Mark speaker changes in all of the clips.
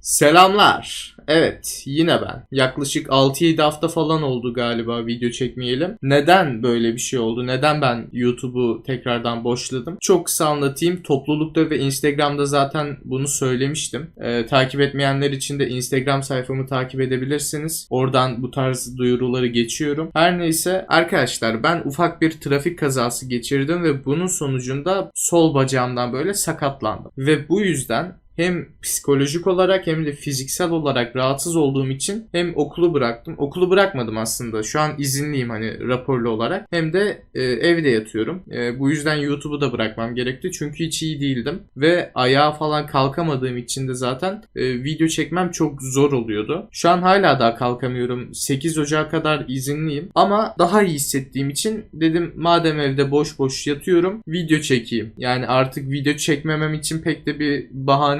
Speaker 1: Selamlar. Evet, yine ben. Yaklaşık 6-7 hafta falan oldu galiba video çekmeyelim. Neden böyle bir şey oldu? Neden ben YouTube'u tekrardan boşladım? Çok kısa anlatayım. Toplulukta ve Instagram'da zaten bunu söylemiştim. Ee, takip etmeyenler için de Instagram sayfamı takip edebilirsiniz. Oradan bu tarz duyuruları geçiyorum. Her neyse arkadaşlar ben ufak bir trafik kazası geçirdim ve bunun sonucunda sol bacağımdan böyle sakatlandım. Ve bu yüzden hem psikolojik olarak hem de fiziksel olarak rahatsız olduğum için hem okulu bıraktım. Okulu bırakmadım aslında. Şu an izinliyim hani raporlu olarak. Hem de e, evde yatıyorum. E, bu yüzden YouTube'u da bırakmam gerekti. Çünkü hiç iyi değildim. Ve ayağa falan kalkamadığım için de zaten e, video çekmem çok zor oluyordu. Şu an hala daha kalkamıyorum. 8 Ocak'a kadar izinliyim. Ama daha iyi hissettiğim için dedim madem evde boş boş yatıyorum video çekeyim. Yani artık video çekmemem için pek de bir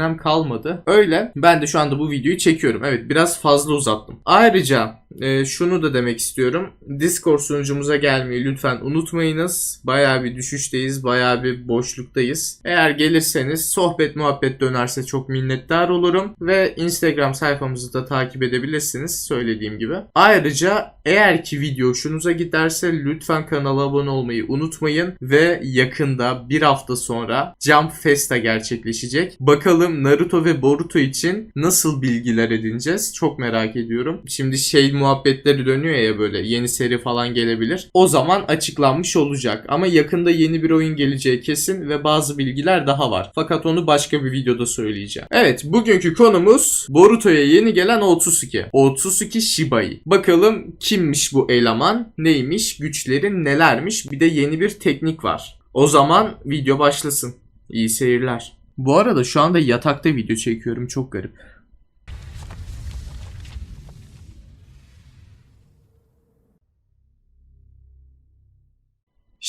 Speaker 1: bahanem kalmadı. Öyle ben de şu anda bu videoyu çekiyorum. Evet biraz fazla uzattım. Ayrıca e, şunu da demek istiyorum. Discord sunucumuza gelmeyi lütfen unutmayınız. Bayağı bir düşüşteyiz. Bayağı bir boşluktayız. Eğer gelirseniz sohbet muhabbet dönerse çok minnettar olurum. Ve Instagram sayfamızı da takip edebilirsiniz söylediğim gibi. Ayrıca eğer ki video hoşunuza giderse lütfen kanala abone olmayı unutmayın. Ve yakında bir hafta sonra Jump Festa gerçekleşecek. Bakalım Naruto ve Boruto için nasıl bilgiler edineceğiz? Çok merak ediyorum. Şimdi şey muhabbetleri dönüyor ya böyle yeni seri falan gelebilir. O zaman açıklanmış olacak. Ama yakında yeni bir oyun geleceği kesin ve bazı bilgiler daha var. Fakat onu başka bir videoda söyleyeceğim. Evet bugünkü konumuz Boruto'ya yeni gelen Otsuki. Otsuki Shibai. Bakalım kimmiş bu eleman? Neymiş? Güçleri nelermiş? Bir de yeni bir teknik var. O zaman video başlasın. İyi seyirler. Bu arada şu anda yatakta video çekiyorum. Çok garip.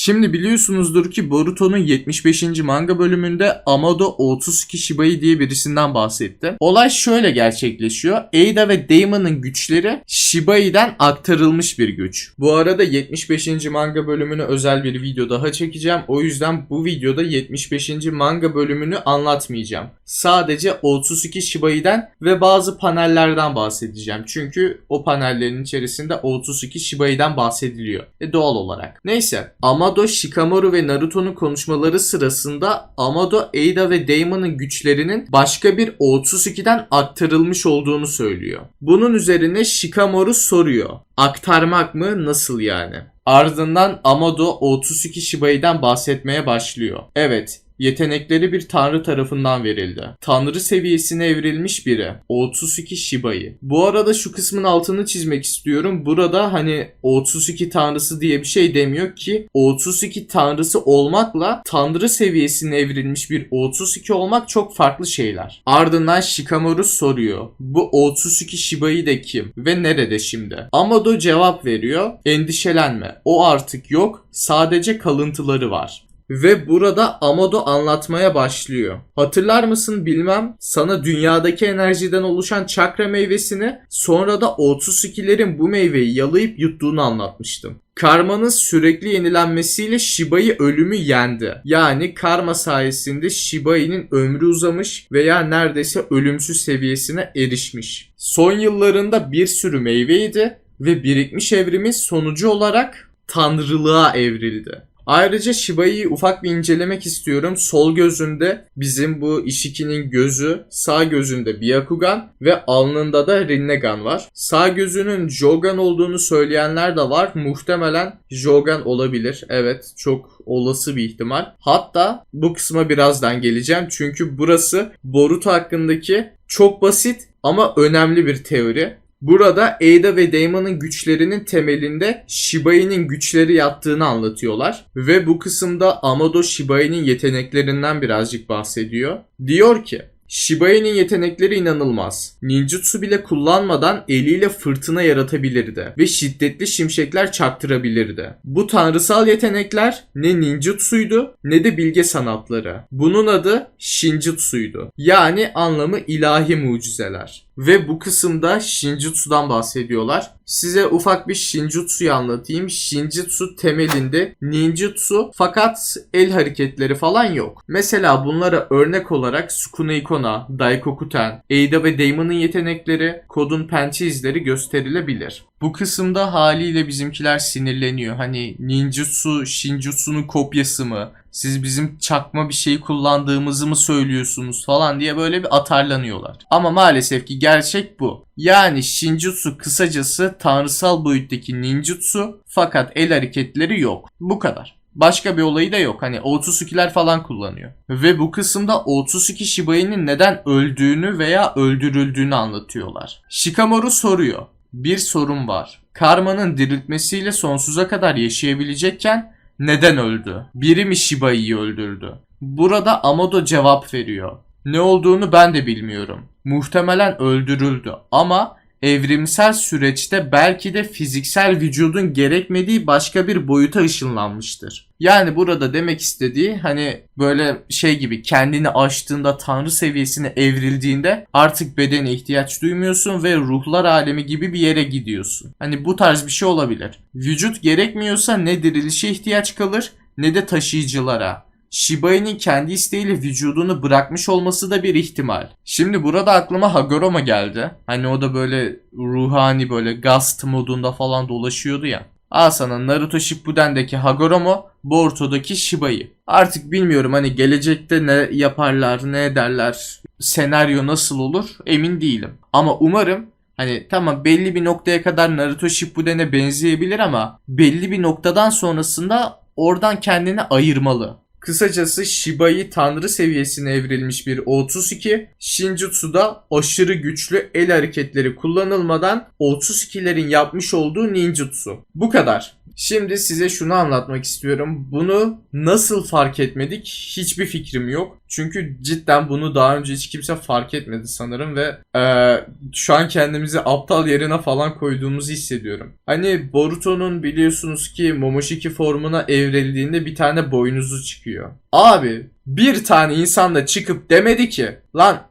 Speaker 1: Şimdi biliyorsunuzdur ki Boruto'nun 75. manga bölümünde Amado Otsuki Shibai diye birisinden bahsetti. Olay şöyle gerçekleşiyor. Ada ve Damon'ın güçleri Shibai'den aktarılmış bir güç. Bu arada 75. manga bölümünü özel bir video daha çekeceğim. O yüzden bu videoda 75. manga bölümünü anlatmayacağım. Sadece Otsuki Shibai'den ve bazı panellerden bahsedeceğim. Çünkü o panellerin içerisinde Otsuki Shibai'den bahsediliyor. E doğal olarak. Neyse. Amado, Shikamaru ve Naruto'nun konuşmaları sırasında Amado, Ada ve Damon'ın güçlerinin başka bir Otsuki'den aktarılmış olduğunu söylüyor. Bunun üzerine Shikamaru soruyor. Aktarmak mı? Nasıl yani? Ardından Amado Otsuki Shibai'den bahsetmeye başlıyor. Evet, yetenekleri bir tanrı tarafından verildi. Tanrı seviyesine evrilmiş biri. Otsuki Shibai. Bu arada şu kısmın altını çizmek istiyorum. Burada hani Otsuki tanrısı diye bir şey demiyor ki Otsuki tanrısı olmakla tanrı seviyesine evrilmiş bir Otsuki olmak çok farklı şeyler. Ardından Shikamaru soruyor. Bu Otsuki Shibai de kim ve nerede şimdi? Amado cevap veriyor. Endişelenme. O artık yok. Sadece kalıntıları var. Ve burada Amado anlatmaya başlıyor. Hatırlar mısın bilmem sana dünyadaki enerjiden oluşan çakra meyvesini sonra da Otsuki'lerin bu meyveyi yalayıp yuttuğunu anlatmıştım. Karmanın sürekli yenilenmesiyle Shiba'yı ölümü yendi. Yani karma sayesinde Shibai'nin ömrü uzamış veya neredeyse ölümsüz seviyesine erişmiş. Son yıllarında bir sürü meyveydi ve birikmiş evrimin sonucu olarak tanrılığa evrildi. Ayrıca Shibai'yi ufak bir incelemek istiyorum. Sol gözünde bizim bu Ishiki'nin gözü, sağ gözünde Byakugan ve alnında da Rinnegan var. Sağ gözünün Jogan olduğunu söyleyenler de var. Muhtemelen Jogan olabilir. Evet, çok olası bir ihtimal. Hatta bu kısma birazdan geleceğim. Çünkü burası Boruto hakkındaki çok basit ama önemli bir teori. Burada Ada ve Damon'ın güçlerinin temelinde Shibai'nin güçleri yattığını anlatıyorlar. Ve bu kısımda Amado Shibai'nin yeteneklerinden birazcık bahsediyor. Diyor ki Shibai'nin yetenekleri inanılmaz. Ninjutsu bile kullanmadan eliyle fırtına yaratabilirdi ve şiddetli şimşekler çaktırabilirdi. Bu tanrısal yetenekler ne ninjutsuydu ne de bilge sanatları. Bunun adı shinjutsu'ydu. Yani anlamı ilahi mucizeler. Ve bu kısımda Shinjutsu'dan bahsediyorlar. size ufak bir Shinjutsu'yu anlatayım. Shinjutsu temelinde ninjutsu fakat el hareketleri falan yok. Mesela bunlara örnek olarak Sukuna Ikona, Daikokuten, Eida ve Daemon'ın yetenekleri, kodun pençe izleri gösterilebilir. Bu kısımda haliyle bizimkiler sinirleniyor. Hani ninjutsu Shinjutsu'nun kopyası mı? Siz bizim çakma bir şey kullandığımızı mı söylüyorsunuz falan diye böyle bir atarlanıyorlar. Ama maalesef ki gerçek bu. Yani Shinjutsu kısacası tanrısal boyuttaki ninjutsu fakat el hareketleri yok. Bu kadar. Başka bir olayı da yok. Hani Otsuki'ler falan kullanıyor. Ve bu kısımda Otsuki Shibai'nin neden öldüğünü veya öldürüldüğünü anlatıyorlar. Shikamaru soruyor. Bir sorun var. Karma'nın diriltmesiyle sonsuza kadar yaşayabilecekken neden öldü? Biri mi Shibai'yi öldürdü? Burada Amado cevap veriyor. Ne olduğunu ben de bilmiyorum. Muhtemelen öldürüldü ama evrimsel süreçte belki de fiziksel vücudun gerekmediği başka bir boyuta ışınlanmıştır. Yani burada demek istediği hani böyle şey gibi kendini aştığında tanrı seviyesine evrildiğinde artık bedene ihtiyaç duymuyorsun ve ruhlar alemi gibi bir yere gidiyorsun. Hani bu tarz bir şey olabilir. Vücut gerekmiyorsa ne dirilişe ihtiyaç kalır ne de taşıyıcılara. Shibai'nin kendi isteğiyle vücudunu bırakmış olması da bir ihtimal. Şimdi burada aklıma Hagoromo geldi. Hani o da böyle ruhani böyle gast modunda falan dolaşıyordu ya. Al sana Naruto Shippuden'deki Hagoromo, Boruto'daki Shibai. Artık bilmiyorum hani gelecekte ne yaparlar, ne ederler, senaryo nasıl olur emin değilim. Ama umarım Hani tamam belli bir noktaya kadar Naruto Shippuden'e benzeyebilir ama belli bir noktadan sonrasında oradan kendini ayırmalı. Kısacası Shiba'yı tanrı seviyesine evrilmiş bir O32, Shinjutsu'da aşırı güçlü el hareketleri kullanılmadan O32'lerin yapmış olduğu ninjutsu. Bu kadar. Şimdi size şunu anlatmak istiyorum. Bunu nasıl fark etmedik hiçbir fikrim yok. Çünkü cidden bunu daha önce hiç kimse fark etmedi sanırım ve e, şu an kendimizi aptal yerine falan koyduğumuzu hissediyorum. Hani Boruto'nun biliyorsunuz ki Momoshiki formuna evrildiğinde bir tane boynuzu çıkıyor. Abi bir tane insan da çıkıp demedi ki lan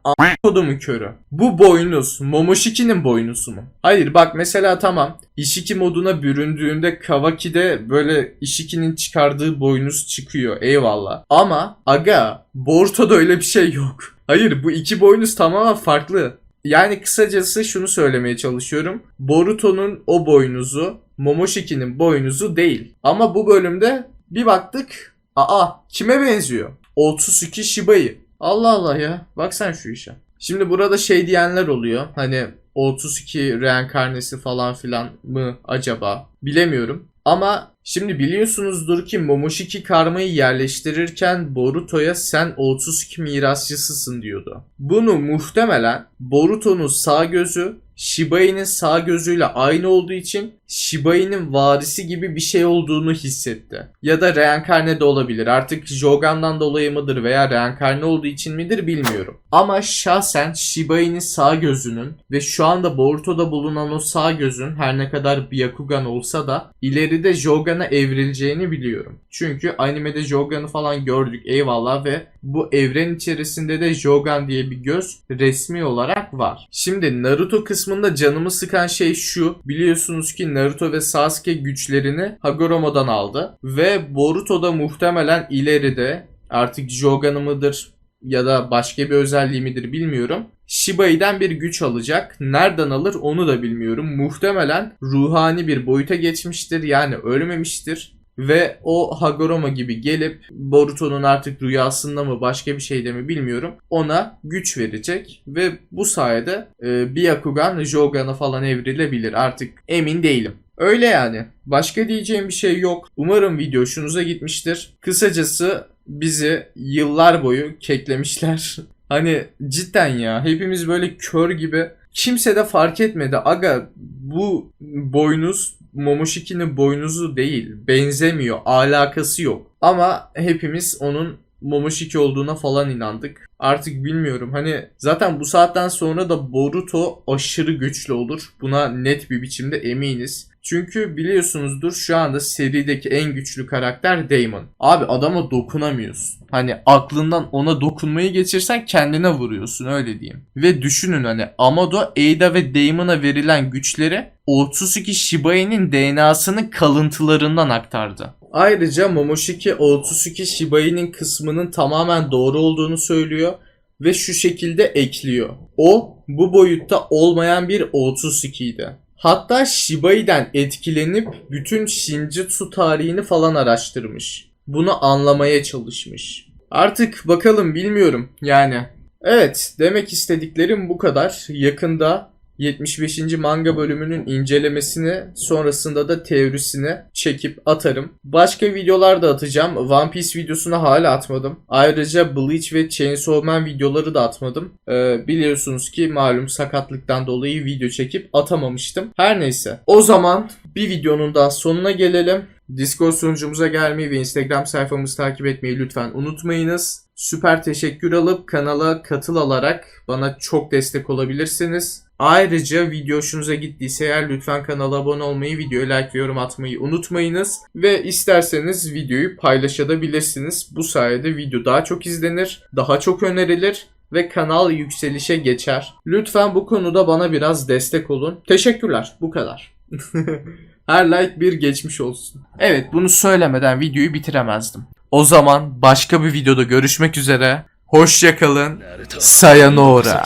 Speaker 1: kodumu körü. Bu boynuz Momoshiki'nin boynuzu mu? Hayır bak mesela tamam Ishiki moduna büründüğünde Kawaki'de böyle Ishiki'nin çıkardığı boynuz çıkıyor eyvallah. Ama aga Boruto'da öyle bir şey yok. Hayır bu iki boynuz tamamen farklı. Yani kısacası şunu söylemeye çalışıyorum. Boruto'nun o boynuzu Momoshiki'nin boynuzu değil. Ama bu bölümde bir baktık. Aa kime benziyor? 32 Shiba'yı. Allah Allah ya. Bak sen şu işe. Şimdi burada şey diyenler oluyor. Hani 32 reenkarnesi falan filan mı acaba? Bilemiyorum. Ama şimdi biliyorsunuzdur ki Momoshiki karmayı yerleştirirken Boruto'ya sen 32 mirasçısısın diyordu. Bunu muhtemelen Boruto'nun sağ gözü Shibai'nin sağ gözüyle aynı olduğu için Shibai'nin varisi gibi bir şey olduğunu hissetti. Ya da reenkarne de olabilir. Artık Jogan'dan dolayı mıdır veya reenkarne olduğu için midir bilmiyorum. Ama şahsen Shibai'nin sağ gözünün ve şu anda Boruto'da bulunan o sağ gözün her ne kadar Byakugan olsa da ileride Jogan'a evrileceğini biliyorum. Çünkü animede Jogan'ı falan gördük eyvallah ve bu evren içerisinde de Jogan diye bir göz resmi olarak var. Şimdi Naruto kısmında canımı sıkan şey şu. Biliyorsunuz ki Naruto ve Sasuke güçlerini Hagoromo'dan aldı. Ve Boruto da muhtemelen ileride artık Jogan'ı mıdır ya da başka bir özelliği midir bilmiyorum. Shibai'den bir güç alacak. Nereden alır onu da bilmiyorum. Muhtemelen ruhani bir boyuta geçmiştir. Yani ölmemiştir ve o Hagoromo gibi gelip Boruto'nun artık rüyasında mı başka bir şeyde mi bilmiyorum ona güç verecek ve bu sayede e, Byakugan Jogan'a falan evrilebilir artık emin değilim. Öyle yani. Başka diyeceğim bir şey yok. Umarım video hoşunuza gitmiştir. Kısacası bizi yıllar boyu keklemişler. hani cidden ya hepimiz böyle kör gibi kimse de fark etmedi. Aga bu boynuz Momoshiki'nin boynuzu değil. Benzemiyor. Alakası yok. Ama hepimiz onun Momoshiki olduğuna falan inandık. Artık bilmiyorum. Hani zaten bu saatten sonra da Boruto aşırı güçlü olur. Buna net bir biçimde eminiz. Çünkü biliyorsunuzdur şu anda serideki en güçlü karakter Damon. Abi adama dokunamıyorsun. Hani aklından ona dokunmayı geçirsen kendine vuruyorsun öyle diyeyim. Ve düşünün hani Amado, Ada ve Damon'a verilen güçleri Otsuki Shibai'nin DNA'sının kalıntılarından aktardı. Ayrıca Momoshiki Otsuki Shibai'nin kısmının tamamen doğru olduğunu söylüyor ve şu şekilde ekliyor. O bu boyutta olmayan bir Otsuki'ydi. Hatta Shibai'den etkilenip bütün Shinjutsu tarihini falan araştırmış. Bunu anlamaya çalışmış. Artık bakalım bilmiyorum yani. Evet demek istediklerim bu kadar. Yakında 75. manga bölümünün incelemesini sonrasında da teorisini çekip atarım. Başka videolar da atacağım. One Piece videosunu hala atmadım. Ayrıca Bleach ve Chainsaw Man videoları da atmadım. Ee, biliyorsunuz ki malum sakatlıktan dolayı video çekip atamamıştım. Her neyse. O zaman bir videonun daha sonuna gelelim. Discord sunucumuza gelmeyi ve Instagram sayfamızı takip etmeyi lütfen unutmayınız. Süper teşekkür alıp kanala katıl alarak bana çok destek olabilirsiniz. Ayrıca video hoşunuza gittiyse eğer lütfen kanala abone olmayı, videoya like yorum atmayı unutmayınız. Ve isterseniz videoyu paylaşabilirsiniz. Bu sayede video daha çok izlenir, daha çok önerilir ve kanal yükselişe geçer. Lütfen bu konuda bana biraz destek olun. Teşekkürler. Bu kadar. Her like bir geçmiş olsun. Evet bunu söylemeden videoyu bitiremezdim. O zaman başka bir videoda görüşmek üzere. Hoşçakalın. Sayonara.